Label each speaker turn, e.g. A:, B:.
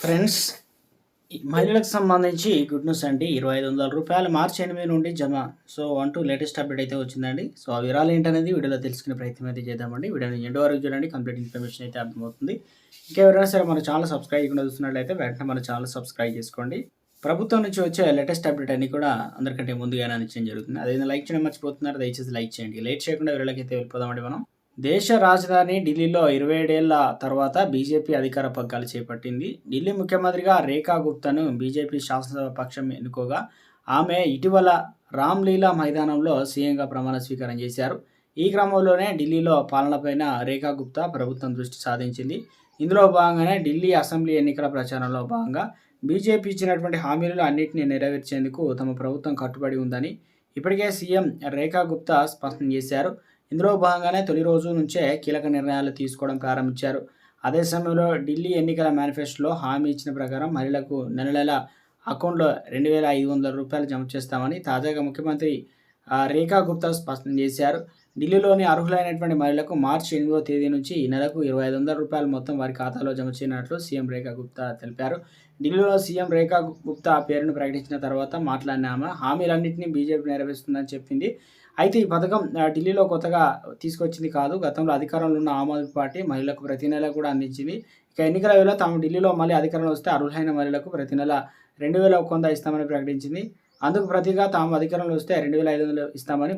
A: Friends ఈ మహిళలకు సంబంధించి గుడ్ న్యూస్ అండి ఇరవై ఐదు వందల రూపాయలు మార్చి ఎనిమిది నుండి జమ. So one two latest update అయితే వచ్చిందండి. సో ఆ వివరాలు ఏంటనేది వీడియోలో తెలుసుకునే ప్రయత్నం అయితే చేద్దామండి. వీడియోని ఎండ్ వరకు చూడండి కంప్లీట్ ఇన్ఫర్మేషన్ అయితే అర్థమవుతుంది. ఇంకెవరైనా సరే మన ఛానల్ సబ్స్క్రైబ్ చేయకుండా చూస్తున్నట్లయితే వెంటనే మన ఛానల్ సబ్స్క్రైబ్ చేసుకోండి. ప్రభుత్వం నుంచి వచ్చే లేటెస్ట్ అప్డేట్ అన్ని కూడా అందరికంటే ముందుగానే అందించడం జరుగుతుంది. అదే లైక్ చేయడం మర్చిపోతున్నారు దయచేసి లైక్ చేయండి. లేట్ చేయకుండా వీళ్ళకైతే వెళ్ళిపోదామండి మనం. దేశ రాజధాని ఢిల్లీలో ఇరవై ఏడేళ్ళ తర్వాత బీజేపీ అధికార పగ్గాలు చేపట్టింది. ఢిల్లీ ముఖ్యమంత్రిగా రేఖా గుప్తాను బీజేపీ శాసనసభ పక్షం ఎన్నుకోగా ఆమె ఇటీవల రామ్లీలా మైదానంలో సీఎంగా ప్రమాణ స్వీకారం చేశారు. ఈ క్రమంలోనే ఢిల్లీలో పాలనపైన రేఖా గుప్తా ప్రభుత్వం దృష్టి సాధించింది. ఇందులో భాగంగానే ఢిల్లీ అసెంబ్లీ ఎన్నికల ప్రచారంలో భాగంగా బీజేపీ ఇచ్చినటువంటి హామీలను అన్నింటినీ నెరవేర్చేందుకు తమ ప్రభుత్వం కట్టుబడి ఉందని ఇప్పటికే సీఎం రేఖా గుప్తా స్పష్టం చేశారు. ఇందులో భాగంగానే తొలి రోజు నుంచే కీలక నిర్ణయాలు తీసుకోవడం ప్రారంభించారు. అదే సమయంలో ఢిల్లీ ఎన్నికల మేనిఫెస్టోలో హామీ ఇచ్చిన ప్రకారం మహిళలకు నెల నెల అకౌంట్లో రెండు వేల ఐదు వందల రూపాయలు జమ చేస్తామని తాజాగా ముఖ్యమంత్రి రేఖా గుప్తా స్పష్టం చేశారు. ఢిల్లీలోని అర్హులైనటువంటి మహిళలకు మార్చి ఎనిమిదో తేదీ నుంచి ఈ నెలకు ఇరవై ఐదు వందల రూపాయలు మొత్తం వారి ఖాతాలో జమ చేయనట్లు సీఎం రేఖా గుప్తా తెలిపారు. ఢిల్లీలో సీఎం రేఖా గుప్తా పేరును ప్రకటించిన తర్వాత మాట్లాడిన ఆమె హామీలన్నింటినీ బీజేపీ నెరవేరుస్తుందని చెప్పింది. అయితే ఈ పథకం ఢిల్లీలో కొత్తగా తీసుకొచ్చింది కాదు. గతంలో అధికారంలో ఉన్న ఆమ్ ఆద్మీ పార్టీ మహిళలకు ప్రతి నెల కూడా అందించింది. ఇక ఎన్నికల వేళ తాము ఢిల్లీలో మళ్ళీ అధికారంలో వస్తే అర్హులైన మహిళలకు ప్రతి నెల రెండు వేల ఒక్క వంద ఇస్తామని ప్రకటించింది. అందుకు ప్రతిగా తాము అధికారంలో వస్తే రెండు వేల ఐదు వందలు ఇస్తామని